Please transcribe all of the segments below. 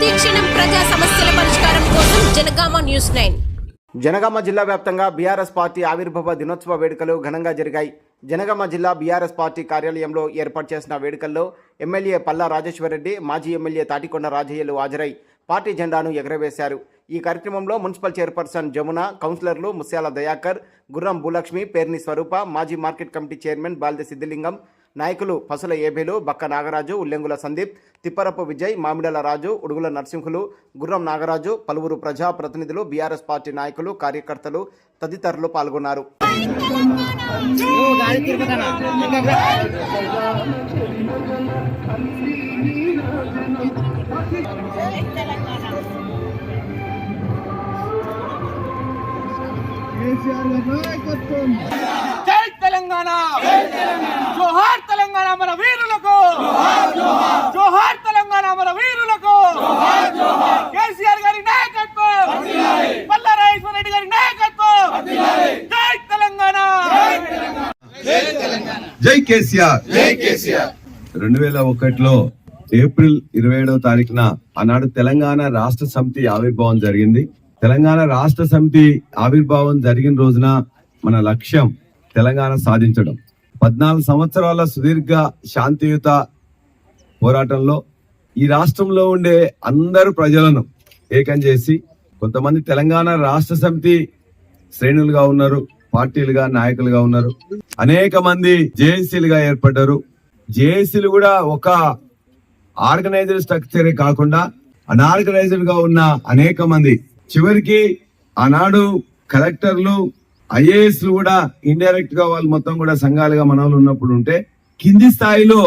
ప్రతిక్షణం ప్రజా సమస్యల పరిష్కారం కోసం జనగామ న్యూస్ నైన్. జనగామ జిల్లా వ్యాప్తంగా బీఆర్ఎస్ పార్టీ ఆవిర్భావ దినోత్సవ వేడుకలు ఘనంగా జరిగాయి. జనగామ జిల్లా బీఆర్ఎస్ పార్టీ కార్యాలయంలో ఏర్పాటు చేసిన వేడుకల్లో ఎమ్మెల్యే పల్లా రాజేశ్వరరెడ్డి మాజీ ఎమ్మెల్యే తాటికొండ రాజయ్యలు హాజరై పార్టీ జెండాను ఎగరవేశారు. ఈ కార్యక్రమంలో మున్సిపల్ చైర్పర్సన్ జమున కౌన్సిలర్లు ముస్యాల దయాకర్ గుర్రం భూలక్ష్మి పేర్ని స్వరూప మాజీ market committee chairman Baldi Siddilingam నాయకులు పసుల ఏబేలు బక్క నాగరాజు ఉల్లెంగుల సందీప్ తిప్పరపు విజయ్ మామిడల రాజు ఉడుగుల నరసింహులు గుర్రం నాగరాజు పలువురు ప్రజా ప్రతినిధులు బీఆర్ఎస్ పార్టీ నాయకులు కార్యకర్తలు తదితరులు పాల్గొన్నారు. జై తెలంగాణ! జోహార్ తెలంగాణ మన వీరులకు. జోహార్ తెలంగాణ మన వీరులకు. కేసీఆర్ గారి నాయకత్వం. రెడ్డి గారి నాయకత్వం. జై తెలంగాణ. జై కేసీఆర్. జై కేసీఆర్. రెండు వేల ఒకటిలో ఏప్రిల్ ఇరవై ఏడవ తారీఖున ఆనాడు తెలంగాణ రాష్ట్ర సమితి ఆవిర్భావం జరిగింది. తెలంగాణ రాష్ట్ర సమితి ఆవిర్భావం జరిగిన రోజున మన లక్ష్యం తెలంగాణ సాధించడం. పద్నాలుగు సంవత్సరాల సుదీర్ఘ శాంతియుత పోరాటంలో ఈ రాష్ట్రంలో ఉండే అందరు ప్రజలను ఏకం చేసి కొంతమంది తెలంగాణ రాష్ట్ర సమితి శ్రేణులుగా ఉన్నారు పార్టీలుగా నాయకులుగా ఉన్నారు. అనేక మంది జేఏసీలుగా ఏర్పడ్డారు. జేఏసీలు కూడా ఒక ఆర్గనైజ్డ్ స్ట్రక్చరే కాకుండా అనార్గనైజ్డ్గా ఉన్న అనేక మంది. చివరికి ఆనాడు కలెక్టర్లు ఐఏఎస్ కూడా ఇండైరెక్ట్గా వాళ్ళు మొత్తం కూడా సంఘాలుగా మనవాళ్ళు ఉన్నప్పుడు ఉంటే కింది స్థాయిలో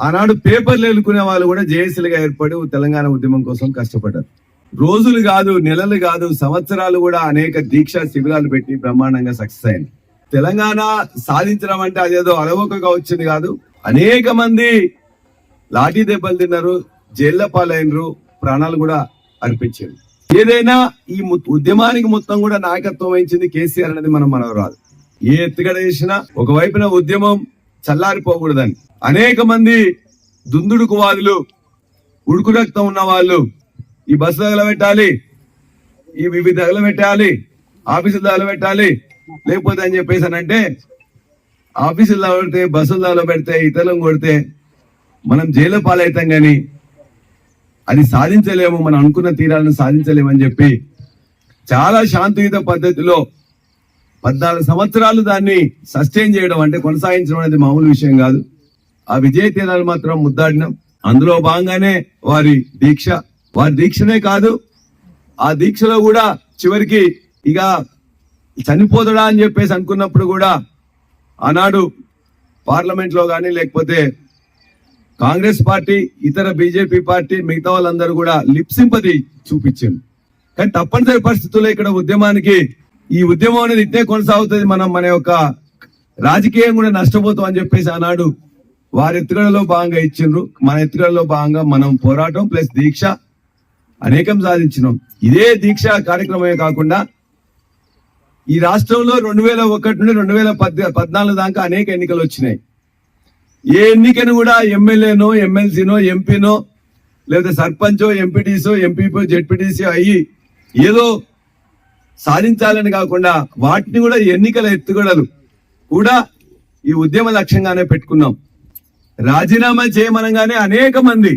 ఆనాడు పేపర్లు ఎలుకునే వాళ్ళు కూడా జేఏసీలుగా ఏర్పడి తెలంగాణ ఉద్యమం కోసం కష్టపడ్డారు. రోజులు కాదు నెలలు కాదు సంవత్సరాలు కూడా అనేక దీక్ష శిబిరాలు పెట్టి బ్రహ్మాండంగా సక్సెస్ అయింది. తెలంగాణ సాధించడం అంటే అదేదో అలవోకగా వచ్చింది కాదు. అనేక మంది లాఠీ దెబ్బలు తిన్నారు జైళ్ళ పాలైనరు ప్రాణాలు కూడా అర్పించారు. ఏదైనా ఈ ము- ఉద్యమానికి మొత్తం కూడా నాయకత్వం వహించింది కేసీఆర్ అనేది మనం మనవరాదు ఏ ఎత్తుగడ చేసినా ఒకవైపున ఉద్యమం చల్లారిపోకూడదని. అనేక మంది దుందుడుకువాదులు ఉడుకు రక్తం ఉన్న వాళ్ళు ఈ బస్సు తగలబెట్టాలి ఈ వివిధ తగలబెట్టాలి ఆఫీసులు తగలబెట్టాలి లేకపోతే అని చెప్పేసి అని అంటే ఆఫీసులు తగలబెడితే బస్సులు తగలబెడితే ఇతరులను కొడితే మనం జైలు పాలవుతాం కానీ అది సాధించలేము మనం అనుకున్న తీరాలను సాధించలేమని చెప్పి చాలా శాంతియుత పద్ధతిలో పద్నాలుగు సంవత్సరాలు దాన్ని సస్టైన్ చేయడం అంటే కొనసాగించడం అనేది మామూలు విషయం కాదు. ఆ విజయ తీరాలు మాత్రం ముద్దాడినాం. అందులో భాగంగానే వారి దీక్ష. వారి దీక్షనే కాదు ఆ దీక్షలో కూడా చివరికి ఇక చనిపోతాడా అని చెప్పేసి అనుకున్నప్పుడు కూడా ఆనాడు పార్లమెంట్లో కానీ లేకపోతే కాంగ్రెస్ పార్టీ ఇతర బీజేపీ పార్టీ మిగతా వాళ్ళందరూ కూడా లిప్సింపది చూపించింది కానీ తప్పనిసరి పరిస్థితుల్లో ఇక్కడ ఉద్యమానికి ఈ ఉద్యమం అనేది ఇట్టే కొనసాగుతుంది మనం మన యొక్క రాజకీయం కూడా నష్టపోతాం అని చెప్పేసి ఆనాడు వారి ఎత్తుగడలో భాగంగా ఇచ్చిండ్రు. మన ఎత్తుగడలో భాగంగా మనం పోరాటం ప్లస్ దీక్ష అనేకం సాధించినాం. ఇదే దీక్ష కార్యక్రమమే కాకుండా ఈ రాష్ట్రంలో రెండు వేల ఒకటి నుండి రెండు వేల పద్నాలుగు దాకా అనేక ఎన్నికలు వచ్చినాయి. ఏ ఎన్నికను కూడా ఎమ్మెల్యేనో ఎమ్మెల్సీనో ఎంపీనో లేదా సర్పంచో ఎంపీటీసో ఎంపీపో జెడ్పీటీసీ అయ్యి ఏదో సాధించాలని కాకుండా వాటిని కూడా ఎన్నికల ఎత్తుగడలు కూడా ఈ ఉద్యమ లక్ష్యంగానే పెట్టుకున్నాం. రాజీనామా చేయమనగానే అనేక మంది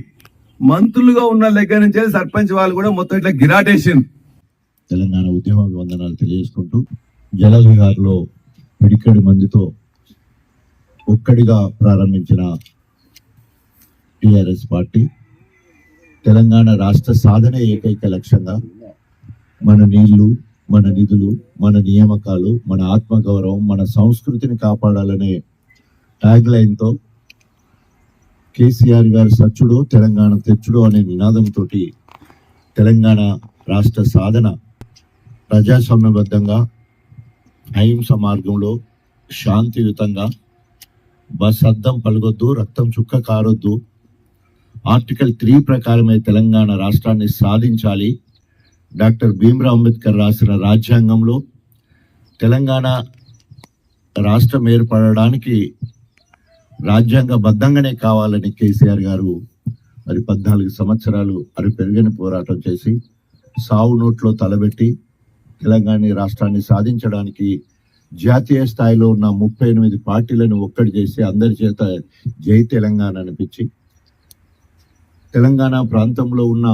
మంత్రులుగా ఉన్న దగ్గర నుంచి సర్పంచ్ వాళ్ళు కూడా మొత్తం ఇట్లా గిరాటేషన్ తెలంగాణ ఉద్యమ వందనాలు తెలియజేసుకుంటూ జలవిహార్లో పిడికడి మందితో ఒక్కడిగా ప్రారంభించిన టిఆర్ఎస్ పార్టీ తెలంగాణ రాష్ట్ర సాధన ఏకైక లక్ష్యంగా మన నీళ్ళు మన నిధులు మన నియామకాలు మన ఆత్మగౌరవం మన సంస్కృతిని కాపాడాలనే ట్యాగ్ లైన్తో కేసీఆర్ గారి సచ్చుడు తెలంగాణ తెచ్చుడు అనే నినాదంతో తెలంగాణ రాష్ట్ర సాధన ప్రజాస్వామ్యబద్ధంగా అహింస మార్గంలో శాంతియుతంగా బస్ అద్దం పలగొద్దు రక్తం చుక్క కారొద్దు. ఆర్టికల్ త్రీ ప్రకారమే తెలంగాణ రాష్ట్రాన్ని సాధించాలి. డాక్టర్ భీమ్రావ్ అంబేద్కర్ రాసిన రాజ్యాంగంలో తెలంగాణ రాష్ట్రం ఏర్పడడానికి రాజ్యాంగబద్ధంగానే కావాలని కేసీఆర్ గారు మరి పద్నాలుగు సంవత్సరాలు అరి పెరిగిన పోరాటం చేసి సావు నోట్లో తలబెట్టి తెలంగాణ రాష్ట్రాన్ని సాధించడానికి జాతీయ స్థాయిలో ఉన్న ముప్పై ఎనిమిది పార్టీలను ఒక్కటి చేసి అందరి చేత జై తెలంగాణ అనిపించి తెలంగాణ ప్రాంతంలో ఉన్న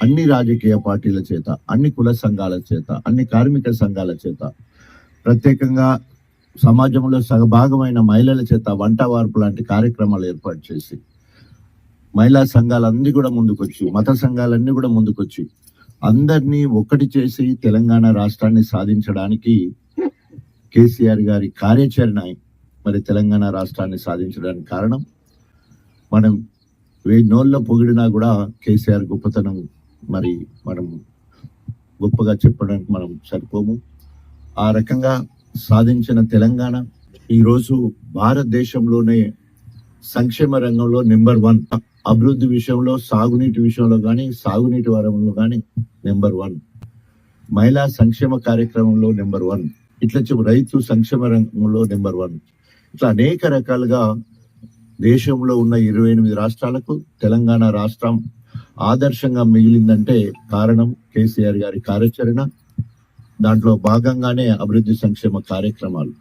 అన్ని రాజకీయ పార్టీల చేత అన్ని కుల సంఘాల చేత అన్ని కార్మిక సంఘాల చేత ప్రత్యేకంగా సమాజంలో సగభాగమైన మహిళల చేత వంట వార్పు లాంటి కార్యక్రమాలు ఏర్పాటు చేసి మహిళా సంఘాలన్నీ కూడా ముందుకొచ్చి మత సంఘాలన్నీ కూడా ముందుకొచ్చి అందరినీ ఒక్కటి చేసి తెలంగాణ రాష్ట్రాన్ని సాధించడానికి కేసీఆర్ గారి కార్యాచరణ మరి తెలంగాణ రాష్ట్రాన్ని సాధించడానికి కారణం. మనం వెయ్యి నోళ్ళ పొగిడినా కూడా కేసీఆర్ గొప్పతనం మరి మనం గొప్పగా చెప్పడానికి మనం సరిపోము. ఆ రకంగా సాధించిన తెలంగాణ ఈరోజు భారతదేశంలోనే సంక్షేమ రంగంలో నెంబర్ వన్. అభివృద్ధి విషయంలో సాగునీటి విషయంలో కానీ సాగునీటి వరంలో కానీ నెంబర్ వన్. మహిళా సంక్షేమ కార్యక్రమంలో నెంబర్ వన్. ఇట్లా చెప్పు రైతు సంక్షేమ రంగంలో నెంబర్ వన్. ఇట్లా అనేక రకాలుగా దేశంలో ఉన్న ఇరవై ఎనిమిది రాష్ట్రాలకు తెలంగాణ రాష్ట్రం ఆదర్శంగా మిగిలిందంటే కారణం కేసీఆర్ గారి కార్యాచరణ. దాంట్లో భాగంగానే అభివృద్ధి సంక్షేమ కార్యక్రమాలు.